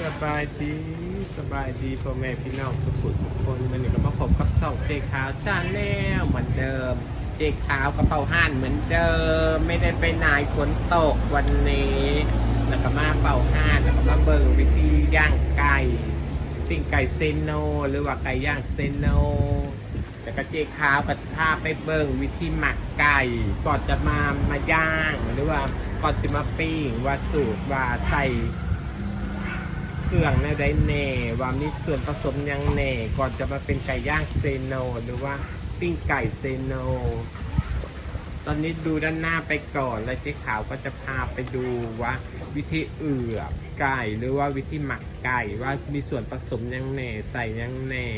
สบายดีสบายดีพ่อแม่พี่น้องทุกผู้ทุกคนวันนี้ก็มาพบกับช่องเจขาวชาแนลเหมือนเดิม เจขาวกระเพราห่านเหมือนเดิม ไม่ได้ไปไหนฝนตกวันนี้แล้วก็มาเป่าห่านแล้วก็มาเบิ่งวิธีย่างไก่ปิ้งไก่เซโนหรือว่าไก่ย่างเซโนแต่ก็เจขาวก็จะพาไปเบิ่งวิธีหมักไก่ก่อนจะมามาย่างหรือว่าก่อนจะมาปิ้งว่าสูตรว่าใส่ รื่องในได้แน่ว่ามีส่วนผสมยังแน่ ก่อนจะมาเป็นไก่ย่างเซโนหรือว่าปิ้งไก่เซโน ตอนนี้ดูด้านหน้าไปก่อนแล้วเจ๊ขาวก็จะพาไปดูว่า วิธีเอือบไก่หรือว่าวิธีหมักไก่ว่ามีส่วนผสมยังแน่ใส่ยังแน่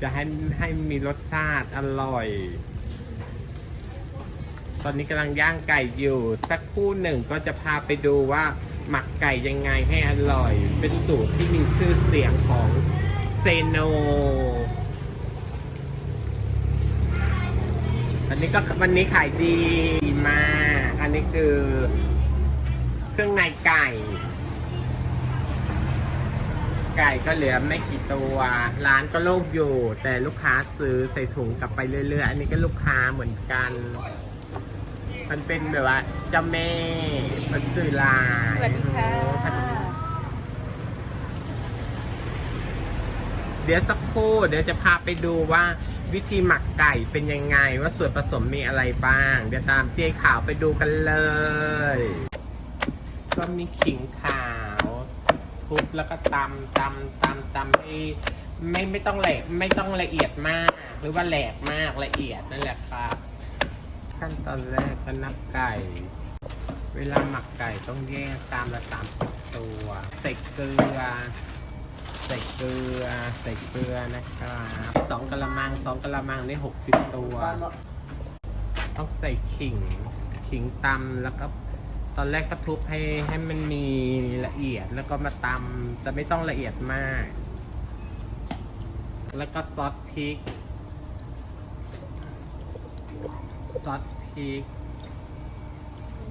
จะให้ให้มีรสชาติอร่อยตอนนี้กำลังย่างไก่อยู่ สักครู่หนึ่งก็จะพาไปดูว่า หมักไก่ยังไงให้อร่อย เป็นสูตรที่มีชื่อเสียงของเซโน อันนี้ก็วันนี้ขายดีมาก อันนี้คือเครื่องในไก่ ไก่ก็เหลือไม่กี่ตัว ร้านก็โล่งอยู่ แต่ลูกค้าซื้อใส่ถุงกลับไปเรื่อยๆ อันนี้ก็ลูกค้าเหมือนกัน มันเป็นแบบว่าเจ้าแม่ มันสื่อลายสวัสดีค่ะ โอ้เดี๋ยวสักครู่เดี๋ยวจะพาไปดูว่าวิธีหมักไก่เป็นยังไง ว่าส่วนผสมมีอะไรบ้าง เดี๋ยวตามเจ๊ขาวไปดูกันเลย ก็มีขิงขาว ทุบแล้วก็ตำตำตำตำให้ไม่ไม่ต้องแหลกไม่ต้องละเอียดมาก หรือว่าแหลกมากละเอียดนั่นแหละครับ ขั้นตอนแรกก็นับไก่ เวลาหมักไก่ต้องแยกตามละสามสิบตัวใส่เกลือใส่เกลือใส่เกลือนะครับสองกะละมังสองกะละมังได้หกสิบตัว ต้องใส่ขิงขิงตำแล้วก็ตอนแรกก็ทุบให้ให้มันมีละเอียดแล้วก็มาตำแต่ไม่ต้องละเอียดมาก แล้วก็ซอสพริกซอสพริก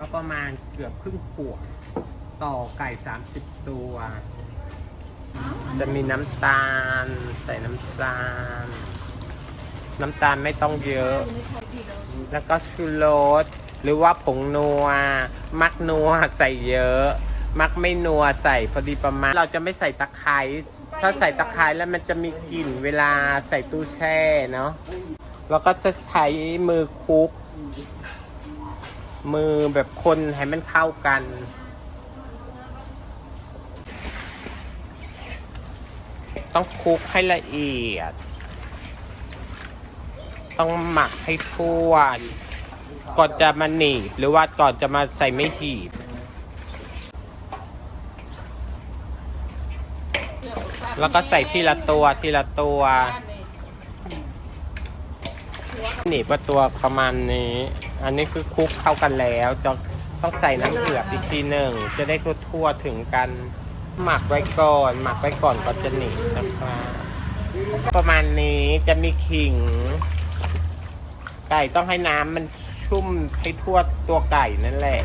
ก็ประมาณเกือบครึ่งขวดต่อไก่ 30 ตัว จะมีน้ำตาล ใส่น้ำตาล น้ำตาลไม่ต้องเยอะ แล้วก็ชูรสหรือว่าผงนัว มักนัวใส่เยอะ มักไม่นัวใส่พอดีประมาณ เราจะไม่ใส่ตะไคร้ถ้าใส่ตะไคร้แล้วมันจะมีกลิ่นเวลาใส่ตู้แช่เนาะแล้วก็จะใช้มือคลุก มือแบบคนให้มันเข้ากัน ต้องคลุกให้ละเอียด ต้องหมักให้ทั่วก่อนจะมาหนีบหรือว่าก่อนจะมาใส่ไม่หีบแล้วก็ใส่ทีละตัวทีละตัว หนีบว่าตัวประมาณนี้ อันนี้คือคลุกเข้ากันแล้วจะต้องใส่น้ำเกลืออีกทีหนึ่งจะได้ทั่วๆถึงกันหมักไว้ก่อน หมักไว้ก่อนก็จะหนีนะครับประมาณนี้จะมีขิง ไก่ต้องให้น้ำมันชุ่มให้ทั่วตัวไก่นั่นแหละ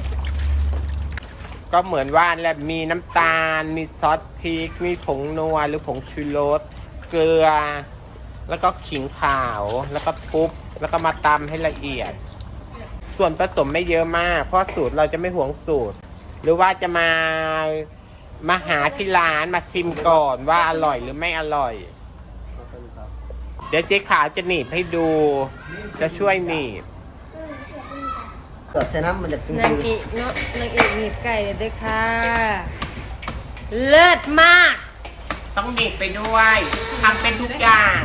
ก็เหมือนว่าแหละมีน้ำตาล มีซอสพริก มีผงนัวหรือผงชูรสเกลือ แล้วก็ขิงขาวแล้วก็ทุบแล้วก็มาตำให้ละเอียด ส่วนผสมไม่เยอะมาก เพราะสูตรเราจะไม่หวงสูตร หรือว่าจะมามาหาที่ร้านมาชิมก่อนว่าอร่อยหรือไม่อร่อย เดี๋ยวเจ๊ขาวจะหนีบให้ดู จะช่วยหนีบเกิดใช้น้ำมันจะจริงนางเอกเนาะนางเอกหนีบไก่เลยด้วยค่ะ เลิศมาก ต้องหนีบไปด้วยทำเป็นทุกอย่าง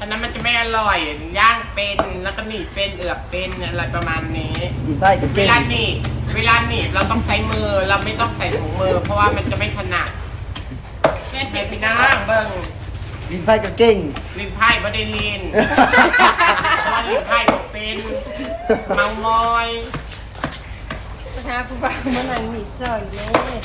อันนั้นมันจะไม่อร่อยย่างเป็นแล้วก็หนีบเป็นเอือบเป็นอะไรประมาณนี้ดีไส้กับเวเก่งลาหนีบเวลาหนีบเราต้องใช้มือเราไม่ต้องใส่ถุงมือ เพราะว่ามันจะไม่ถนัดเฮ็ดให้พี่นางเบิ่งดีไส้กับเก่ง ลิ้นไพ่ไม่ได้ลินเพราะว่าลิ้นไพ่ผมเป็นเมามอยหาผู้บ่าวมานั่งหนีบซอยเลย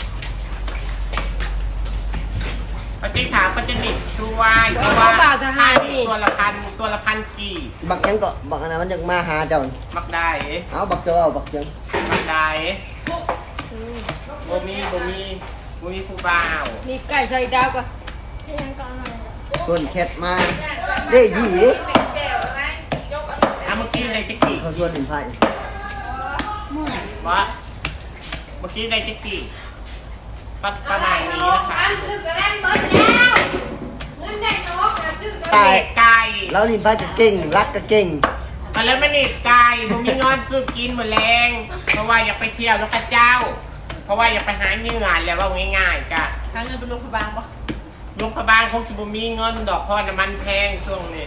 ปฏิขาก็จะหนีบช่วยเพราะว่าผู้บ่าวทหารนี่ ตัวละพันตัวละพันกี่บักยังก็บักอันนั้นมันยังมาหาเจ้ามักได้เอาบักเจ้าเอาบักยังมักได้บ่มีบ่มีบุมีผู้บ่าวนี่ไก่ใส่ดาวก็ส่วนแคทมาเด้ยี่ดิเอาเมื่อกี้ในจะกี่เขาชวนลินไพ่วะเมื่อกี้ในจะกี่ ประมาณนี้นะคะ ซื้อกระแลมเบิดแล้วเงินได้สองซื้อกระไก่ไก่แล้วลินไพ่ก็เก่ง รักก็เก่ง มาแล้วมันนี่ไก่ผมมีเงินซื้อกินหมดแรงเพราะว่าอยากไปเที่ยวแล้วข้าเจ้า เพราะว่าอยากไปหาเงินแล้วว่าง่ายๆกะหาเงินไปโรงพยาบาลปะลุงพยาบาลคงจะบ่มีเงินดอกเพราะน้ำมันแพงช่วงนี้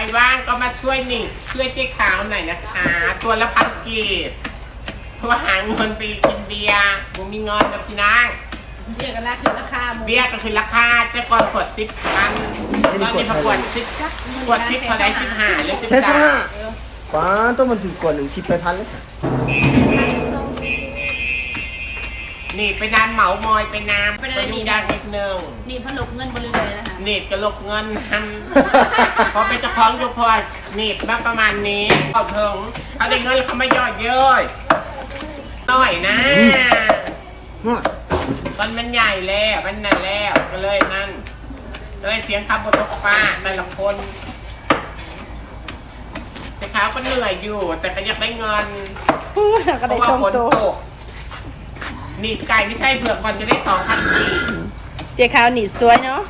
รว่างก็มาช่วยนี่ช่วยเจ๊ขาวหน่อยนะคะ ตัวละพันกีบเพราะว่าหาเงินไปกินเบียร์ผมมีเงินกับพี่นางเรียกกันละคือราคาหมูเบียร์ก็คือราคาเจะก่อนขวดสิบพันตอนนี้พอกวดสิบขวดสิบเท่าไรสิบห้าหรือสิบใช้สิบสามห้าป้าต้องมันถือกว่าหนึ่งสิบไปพันแล้วสิ นี่ไปนานเหมามอยไปน้ำไปยุ่งยากนิดนึงนี่ผลกเงินบริเลยนะคะหนีบกระลกเงินหันพอเป็นเจ้าของยกพอหนีบมาประมาณนี้เอาถึงเขาได้เงินแล้วเขาไม่ย่อเย้ยหน่อยนะมั่วตอนมันใหญ่แล้วมันนั่นแล้วก็เลยนั่นเลยเสียงคำบทตกฟ้าแต่ละคนแต่เขาก็เหนื่อยอยู่ แต่ก็อยากได้เงินก็เพได้ราะว่าส่งฝนตัวตก หนีบไก่ไม่ใช่เผือกก่อนจะได้สองพันกีบเจ๊ขาวหนีบสวยเนาะ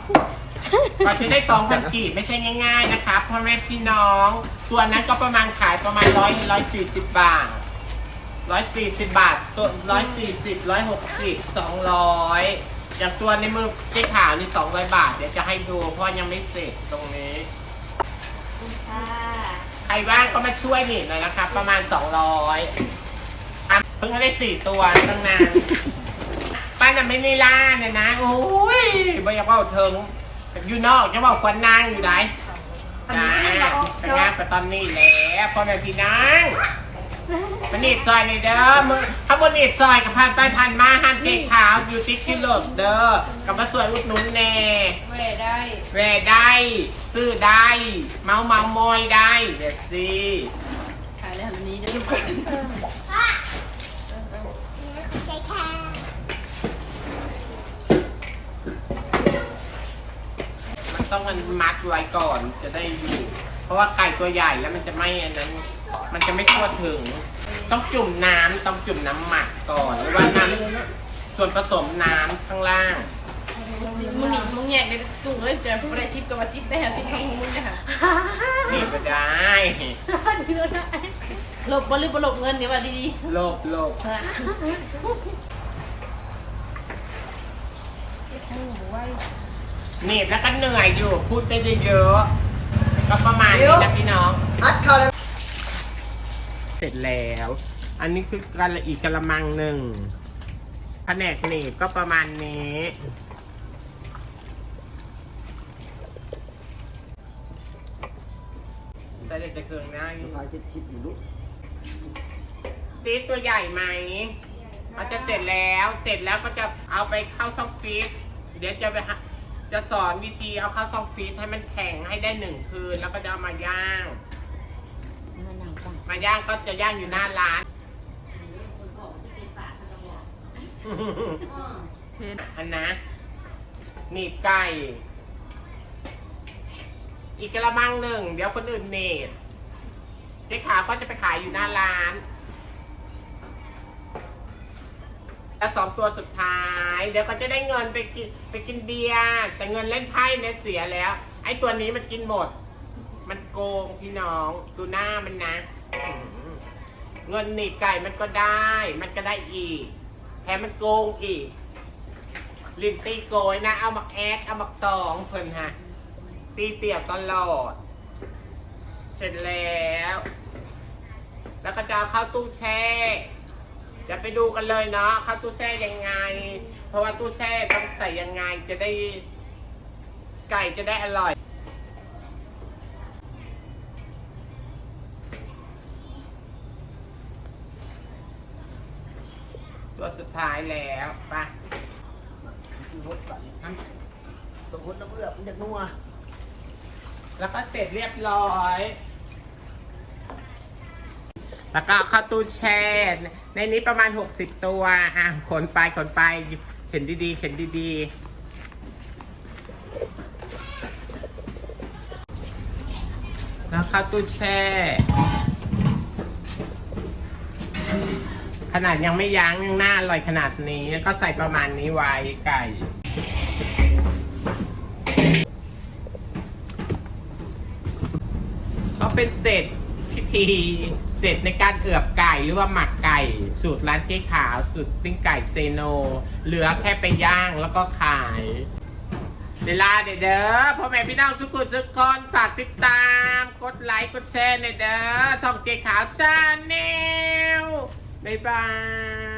ก่อนจะได้สองพันกีบไม่ใช่ง่ายๆนะครับพ่อแม่พี่น้อง ตัวนั้นก็ประมาณขายประมาณร้อยร้อยสี่สิบบาทร้อยสี่สิบบาทตัวร้อยสี่สิบร้อยหกสิบสองร้อยอย่างตัวในมือเจ๊ขาวนี่สองร้อยบาท เดี๋ยวจะให้ดูเพราะยังไม่เสร็จตรงนี้ใครว่างก็มาช่วยหนิหน่อยนะครับประมาณสองร้อย เพิ่งได้สี่ตัวตั้งนานป้าน่ะไม่ได้ล่าเนี่ยนะโอ้ยบ่อยากว่าเถิงอยู่นอกจะบอกควันนางอยู่ไหนนะไปงานไปตอนนี้แหละพ่อแม่พี่นางมันนีดซอยในเด้อมึงถ้าบนนีดซอยกับพันไปพันมาหันเด็กขาวอยู่ติ๊กที่โหลดเด้อกลับมาสวยอุดหนุนแน่เว้ได้แวได้ ซื้อได้ เมาเมามอยได้เดี๋ยวสิขายแล้วแบบนี้เดี๋ยวทุกคน มัน ต้องมันมัดไว้ก่อนจะได้อยู่ เพราะว่าไก่ตัวใหญ่แล้วมันจะไม่อันนั้น มันจะไม่ทั่วถึง ต้องจุ่มน้ำต้องจุ่มน้ำหมักก่อนหรือว่าน้ำส่วนผสมน้ำข้างล่าง มึงหนีมึงแยกในตู้เลยเจอผู้ใดซิปกับมาซิปได้ค่ะซิปของมึงนะคะนี่ก็ได้ ดีก็ได้หลบบหรือบหลบเงินเดี๋ยวว่าดีโลบโลบๆฮะ นี่แล้วก็เหนื่อยอยู่พูดไปเยอะๆก็ประมาณนี้นะพี่น้อง อัดเข้าแล้วเสร็จแล้ว อันนี้คือกันอีกกระมังหนึ่งแผนกหนีบก็ประมาณนี้ใส่เด็กจะเครื่องได้พายเจ็ดสิบอยู่ลูกฟีดตัวใหญ่ไหมเขาจะเสร็จแล้ว เสร็จแล้วก็จะเอาไปเข้าซอกฟีดเดี๋ยวจะไปหา จะสอนวิธีเอาเข้าซอกฟีดให้มันแข็งให้ได้หนึ่งคืน แล้วก็จะเอามาย่างมาย่างก็จะย่างอยู่หน้าร้านอันนะหนีบไก่ อีกกระมังหนึ่ง เดี๋ยวคนอื่นเนตเจ๊ขาวก็จะไปขายอยู่หน้าร้าน แล้วสองตัวสุดท้าย เดี๋ยวก็จะได้เงินไปกินไปกินเบียร์แต่เงินเล่นไพ่เนี่ยเสียแล้ว ไอ้ตัวนี้มันกินหมด มันโกงพี่น้องดูหน้ามันนะอื้อหือเงินหนีบไก่มันก็ได้ มันก็ได้อีกแถมมันโกงอีก ลินตีโกยนะ เอามักแอดเอามักสองเพิ่นฮะ ตีเปียกตลอด เสร็จแล้ว แล้วก็จะเอาเข้าตู้แช่จะ ไปดูกันเลยเนาะเข้าตู้แช่ยังไง เพราะว่าตู้แช่ต้องใส่ยังไงจะได้ ไก่จะได้อร่อย ตัวสุดท้ายแล้วไปหดก่อนต้องหดน้ำเอือบมันจะนัวแล้วก็เสร็จเรียบร้อย แล้วก็ข้าวตู้แช่ในนี้ประมาณ 60 ตัว อะ ขนไป ขนไป เข็นดีๆ เข็นดีๆแล้วข้าตู้แช่ ขนาดยังไม่ยั้งยังน่าอร่อยขนาดนี้ ก็ใส่ประมาณนี้ไว้ไก่ ก็เป็นเศษพิ ธีเสร็จในการเอือบไก่หรือว่าหมักไก่ สูตรร้านเจ๊ขาว สูตรปิ้งไก่เซโน เหลือแค่ไปย่างแล้วก็ขายเวลาเด้อเด้อพ่อแม่พี่น้องทุกคนทุกคนฝากติดตาม กดไลค์กดแชร์ในเด้อช่องเจ๊ขาวชาแนลบ๊ายบาย